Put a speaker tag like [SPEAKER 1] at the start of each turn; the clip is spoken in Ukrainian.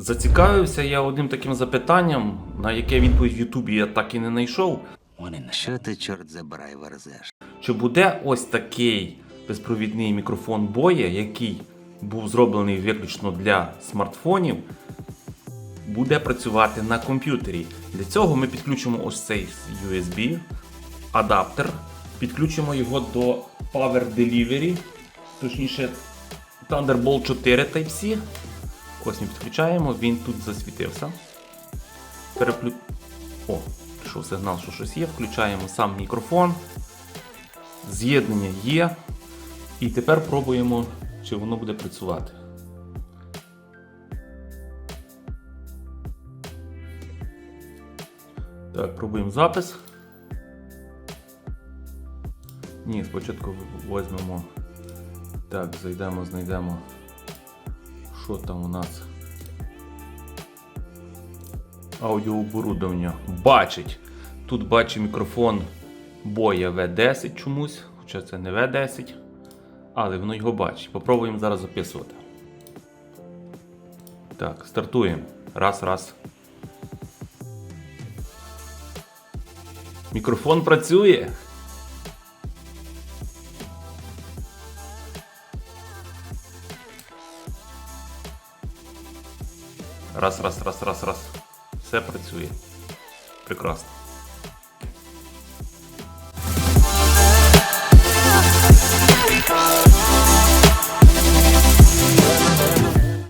[SPEAKER 1] Зацікавився я одним таким запитанням, на яке відповідь в Ютубі я так і не знайшов.
[SPEAKER 2] Що ти, чорт забирай, верзеш?
[SPEAKER 1] Чи буде ось такий безпровідний мікрофон Боя, який був зроблений виключно для смартфонів, буде працювати на комп'ютері. Для цього ми підключимо ось цей USB адаптер, підключимо його до Power Delivery, точніше Thunderbolt 4 Type-C. Ми підключаємо, він тут засвітився. Переплю... О, прийшов сигнал, що щось є. Включаємо сам мікрофон. З'єднання є. І тепер пробуємо, чи воно буде працювати. Так, пробуємо запис. Ні, спочатку візьмемо. Так, зайдемо, знайдемо. Що там у нас? Аудіооборудовання. Бачить. Тут бачу мікрофон Боя V10 чомусь, хоча це не V10, але воно його бачить. Попробуємо зараз записувати. Так, стартуємо. Раз, раз. Мікрофон працює. Раз, раз, раз, раз, раз. Все працює. Прекрасно.